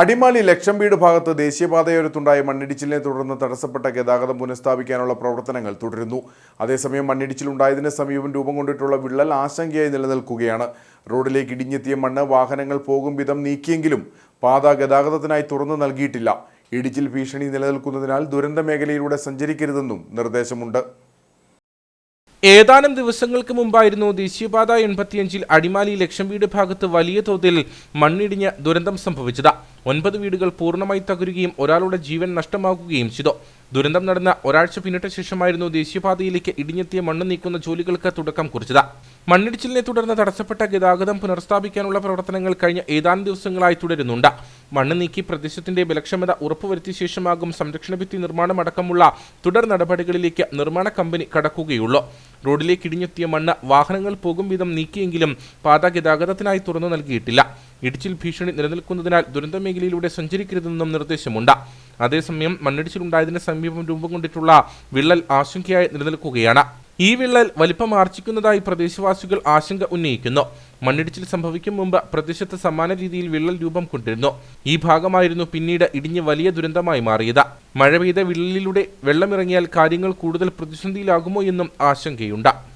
അടിമാലി ലക്ഷം വീട് ഭാഗത്ത് ദേശീയപാതയോരത്തുണ്ടായ മണ്ണിടിച്ചിലിനെ തുടർന്ന് തടസ്സപ്പെട്ട ഗതാഗതം പുനഃസ്ഥാപിക്കാനുള്ള പ്രവർത്തനങ്ങൾ തുടരുന്നു. അതേസമയം മണ്ണിടിച്ചിലുണ്ടായതിന് സമീപം രൂപം കൊണ്ടിട്ടുള്ള വിള്ളൽ ആശങ്കയായി നിലനിൽക്കുകയാണ്. റോഡിലേക്ക് ഇടിഞ്ഞെത്തിയ മണ്ണ് വാഹനങ്ങൾ പോകും വിധം നീക്കിയെങ്കിലും പാത ഗതാഗതത്തിനായി തുറന്നു നൽകിയിട്ടില്ല. ഇടിച്ചിൽ ഭീഷണി നിലനിൽക്കുന്നതിനാൽ ദുരന്ത മേഖലയിലൂടെ സഞ്ചരിക്കരുതെന്നും നിർദ്ദേശമുണ്ട്. ഏതാനും ദിവസങ്ങൾക്ക് മുമ്പായിരുന്നു ദേശീയപാത എൺപത്തിയഞ്ചിൽ അടിമാലി ലക്ഷം വീട് ഭാഗത്ത് വലിയ തോതിൽ മണ്ണിടിഞ്ഞ് ദുരന്തം സംഭവിച്ചത്. ഒൻപത് വീടുകൾ പൂർണമായി തകരുകയും ഒരാളുടെ ജീവൻ നഷ്ടമാകുകയും ചെയ്തു. ദുരന്തം നടന്ന ഒരാഴ്ച പിന്നിട്ട ശേഷമായിരുന്നു ദേശീയപാതയിലേക്ക് ഇടിഞ്ഞെത്തിയ മണ്ണ് നീക്കുന്ന ജോലികൾക്ക് തുടക്കം കുറിച്ചത്. മണ്ണിടിച്ചിലിനെ തുടർന്ന് തടസ്സപ്പെട്ട ഗതാഗതം പുനഃസ്ഥാപിക്കാനുള്ള പ്രവർത്തനങ്ങൾ കഴിഞ്ഞ ഏതാനും ദിവസങ്ങളായി തുടരുന്നുണ്ട്. മണ്ണ് നീക്കി പ്രദേശത്തിന്റെ ബലക്ഷമത ഉറപ്പുവരുത്തിയ ശേഷമാകും സംരക്ഷണ ഭിത്തി നിർമ്മാണം അടക്കമുള്ള തുടർ നടപടികളിലേക്ക് നിർമ്മാണ കമ്പനി കടക്കുകയുള്ളൂ. റോഡിലേക്ക് ഇടിഞ്ഞെത്തിയ മണ്ണ് വാഹനങ്ങൾ പോകും വിധം നീക്കിയെങ്കിലും പാത ഗതാഗതത്തിനായി തുറന്നു നൽകിയിട്ടില്ല. ഇടിച്ചിൽ ഭീഷണി നിലനിൽക്കുന്നതിനാൽ ദുരന്ത മേഖലയിലൂടെ സഞ്ചരിക്കരുതെന്നും നിർദ്ദേശമുണ്ട്. അതേസമയം മണ്ണിടിച്ചിലുണ്ടായതിന് സമീപം രൂപം കൊണ്ടിട്ടുള്ള വിള്ളൽ ആശങ്കയായി നിലനിൽക്കുകയാണ്. ഈ വിള്ളൽ വലിപ്പം ആർജിക്കുന്നതായി പ്രദേശവാസികൾ ആശങ്ക ഉന്നയിക്കുന്നു. മണ്ണിടിച്ചിൽ സംഭവിക്കും മുമ്പ് പ്രദേശത്ത് സമാന രീതിയിൽ വിള്ളൽ രൂപം കൊണ്ടിരുന്നു. ഈ ഭാഗമായിരുന്നു പിന്നീട് ഇടിഞ്ഞ് വലിയ ദുരന്തമായി മാറിയത്. മഴ പെയ്ത വിള്ളലിലൂടെ വെള്ളമിറങ്ങിയാൽ കാര്യങ്ങൾ കൂടുതൽ പ്രതിസന്ധിയിലാകുമോ എന്നും ആശങ്കയുണ്ട്.